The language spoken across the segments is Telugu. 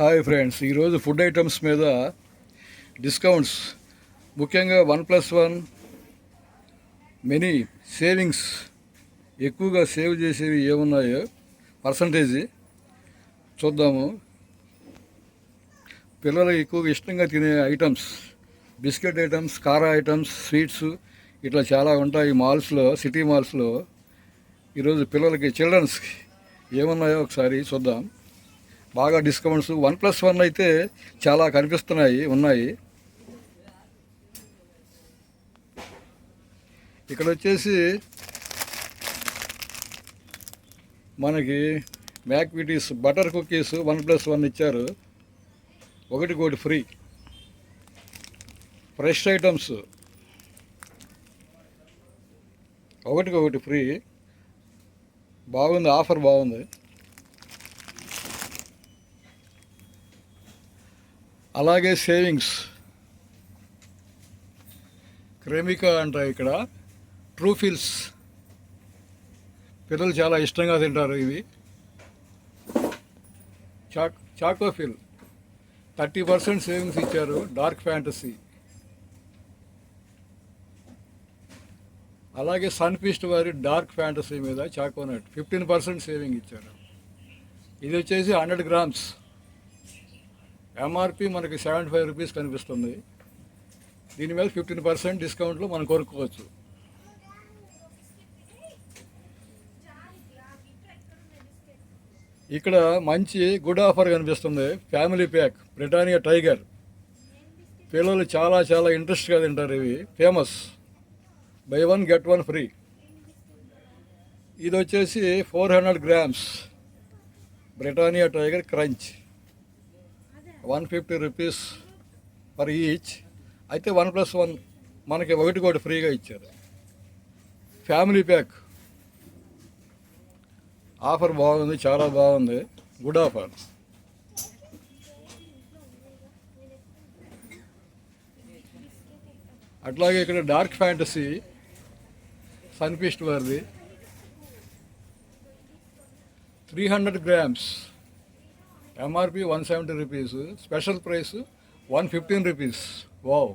హాయ్ ఫ్రెండ్స్ ఈరోజు ఫుడ్ ఐటమ్స్ మీద డిస్కౌంట్స్ ముఖ్యంగా one plus one many savings ఎక్కువగా సేవ్ చేసేవి ఏమున్నాయో పర్సంటేజీ చూద్దాము. పిల్లలు ఎక్కువగా ఇష్టంగా తినే ఐటమ్స్ బిస్కెట్ ఐటమ్స్ కారా ఐటమ్స్ స్వీట్స్ ఇట్లా చాలా ఉంటాయి. మాల్స్లో సిటీ మాల్స్లో ఈరోజు పిల్లలకి చిల్డ్రన్స్కి ఏమున్నాయో ఒకసారి చూద్దాం. బాగా డిస్కౌంట్స్ వన్ ప్లస్ వన్ అయితే చాలా కనిపిస్తున్నాయి ఉన్నాయి. ఇక్కడ వచ్చేసి మనకి McVitie's butter cookies one plus one ఇచ్చారు. ఒకటి కోటి ఫ్రీ. ఫ్రెష్ ఐటమ్స్ ఒకటికి ఒకటి ఫ్రీ. బాగుంది ఆఫర్ బాగుంది. అలాగే సేవింగ్స్. క్రెమికా అంట ఇక్కడ. ట్రూఫిల్స్ పిల్లలు చాలా ఇష్టంగా తింటారు ఇవి. Choc chocofill thirty percent savings ఇచ్చారు డార్క్ ఫ్యాంటసీ. అలాగే సన్ఫీస్ట్ వారి డార్క్ ఫ్యాంటసీ మీద చాకోనట్. ఫిఫ్టీన్ పర్సెంట్ సేవింగ్ ఇచ్చారు. ఇది వచ్చేసి హండ్రెడ్ గ్రామ్స్. ఎంఆర్పి మనకి సెవెంటీ ఫైవ్ రూపీస్ కనిపిస్తుంది. దీని మీద ఫిఫ్టీన్ పర్సెంట్ డిస్కౌంట్లో మనం కొనుక్కోవచ్చు. ఇక్కడ మంచి గుడ్ ఆఫర్ కనిపిస్తుంది. ఫ్యామిలీ ప్యాక్ బ్రిటానియా టైగర్ పిల్లలు చాలా చాలా ఇంట్రెస్ట్గా తింటారు ఇవి. Famous buy one get one free ఇది వచ్చేసి four hundred grams Britannia Tiger crunch one fifty rupees per each. అయితే వన్ ప్లస్ వన్ మనకి ఒకటి కూడా ఫ్రీగా ఇచ్చారు. Family pack. ఆఫర్ బాగుంది చాలా బాగుంది. Good offer. అట్లాగే ఇక్కడ డార్క్ ఫ్యాంటసీ సన్ఫిస్ట్ వారిది. Three hundred grams. MRP one seventy rupees special price one fifteen rupees wow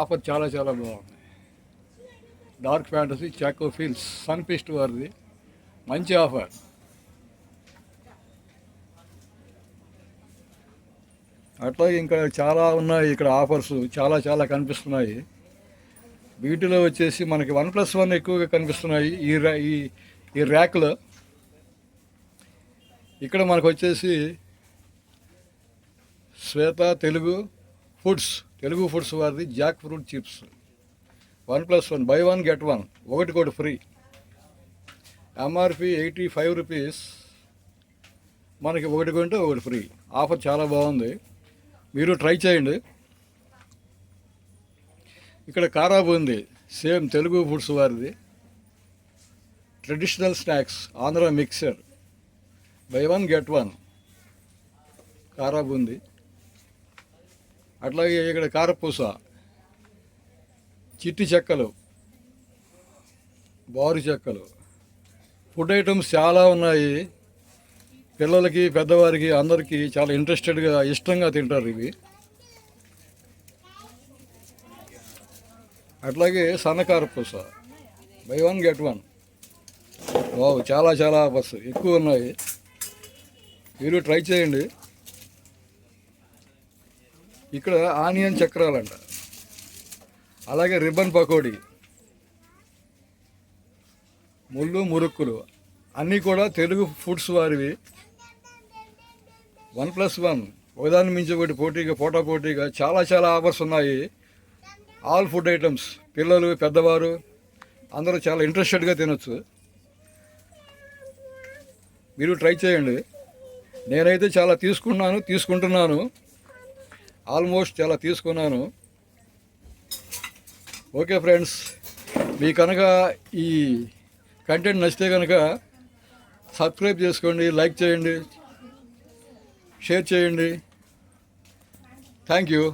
offer చాలా చాలా బాగుంది Dark Fantasy Choco Fills Sunfeast వారిది. మంచి ఆఫర్ అట్లాగే ఇంకా చాలా ఉన్నాయి ఇక్కడ ఆఫర్స్ చాలా చాలా కనిపిస్తున్నాయి. వీటిలో వచ్చేసి మనకి వన్ ప్లస్ వన్ ఎక్కువగా కనిపిస్తున్నాయి ఈ ఈ ఈ ర్యాక్లో. ఇక్కడ మనకు వచ్చేసి శ్వేత తెలుగు ఫుడ్స్ తెలుగు ఫుడ్స్ వారిది jack fruit chips. One plus one buy one get one ఒకటి కూడా free. MRP eighty five rupees. మనకి ఒకటి కొంటే ఒకటి ఫ్రీ. ఆఫర్ చాలా బాగుంది. మీరు ట్రై చేయండి. ఇక్కడ కారా ఉంది. సేమ్ తెలుగు ఫుడ్స్ వారిది. Traditional snacks Andhra mixture. Buy one get one. Kara boondi అట్లాగే ఇక్కడ కారపూస. చిట్టి చెక్కలు. బారు చెక్కలు. ఫుడ్ ఐటమ్స్ చాలా ఉన్నాయి. పిల్లలకి పెద్దవారికి అందరికీ చాలా ఇంట్రెస్టెడ్గా ఇష్టంగా తింటారు ఇవి. అట్లాగే సన్నకార పూస buy one get one. Wow చాలా చాలా బస్సు ఎక్కువ ఉన్నాయి. మీరు ట్రై చేయండి. ఇక్కడ ఆనియన్ చక్రాలంట. అలాగే రిబ్బన్ పకోడీ. ముళ్ళు మురుక్కులు. అన్నీ కూడా తెలుగు ఫుడ్స్ వారివి. One plus one. ఒకదాని మించి ఒకటి పోటీగా పోటా పోటీగా చాలా చాలా ఆఫర్స్ ఉన్నాయి. All food items. పిల్లలు పెద్దవారు అందరూ చాలా ఇంట్రెస్టెడ్గా తినొచ్చు. మీరు ట్రై చేయండి. నేనైతే చాలా తీసుకున్నాను తీసుకుంటున్నాను. ఆల్మోస్ట్ చాలా తీసుకున్నాను. ఓకే ఫ్రెండ్స్ మీ కనుక ఈ కంటెంట్ నచ్చితే కనుక సబ్స్క్రైబ్ చేసుకోండి లైక్ చేయండి షేర్ చేయండి. Thank you.